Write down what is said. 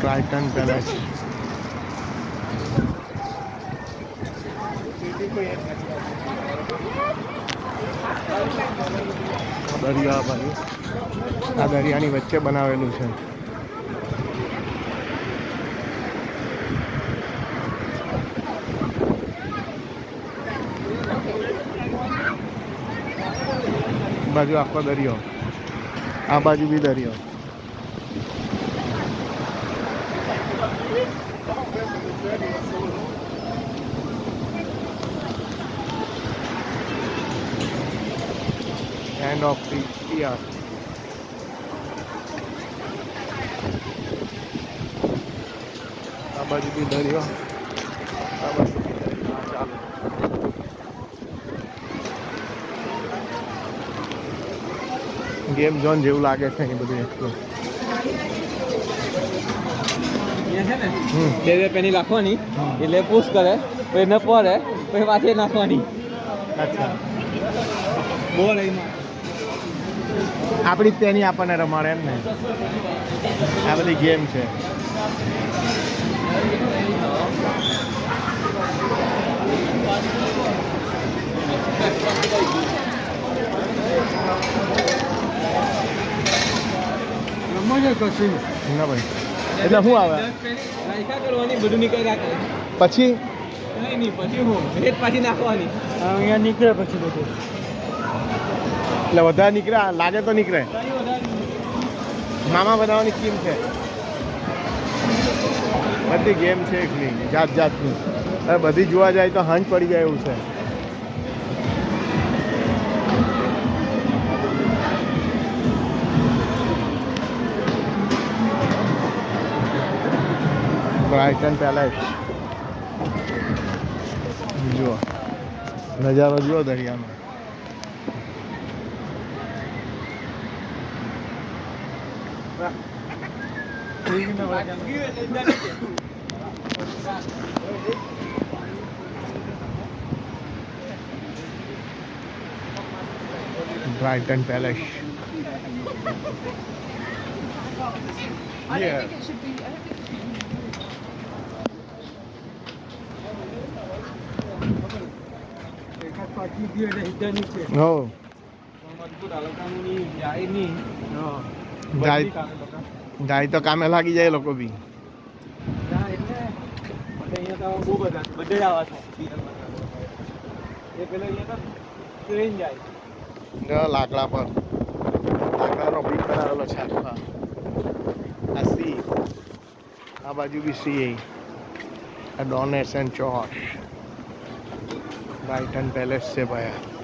Brighten palace દરિયા બાજુ આ દરિયાની વચ્ચે બનાવેલું છે. બાજુ આખો દરિયો. આ બાજુ બી દરિયો. End of the year. આ બાજુ બી દરિયો આ બાજુ બી દરિયો. ચાલુ ગેમ ઝોન જેવું લાગે છે અહીં બધું એટલું બે પેની નાખવાની એટલે પુશ કરે પછી એને પડે પછી પાછી નાખવાની. બોલ આપણી તેની આપણને રમાડે એમ ને. આ બધી ગેમ છે. રમવા જાય કશું. ના ભાઈ. એટલે શું આવે? પછી? અહીંયા નીકળે પછી બધું. એટલે વધારે નીકળે લાગે તો નીકળે. મામા બનાવવાની સ્કીમ છે. બધી ગેમ છે એકની, જાત જાતની. બધી જોવા જાય તો હાંજ પડી જાય એવું છે. બ્રાઇટન પેલેસ જુઓ નજારો જુઓ દરિયાનો Brighton Palace. I Yeah. don't think it should be. છે એ પેલો અહીંયા તો ટ્રેન જાય જો લાકડા પર લાકડાનો બ્રિજ બનાવેલો છે આખા આ સી આ બાજુ બી સી આ ડોનેશન ચોક બ્રાઇટન પેલેસ છે આ.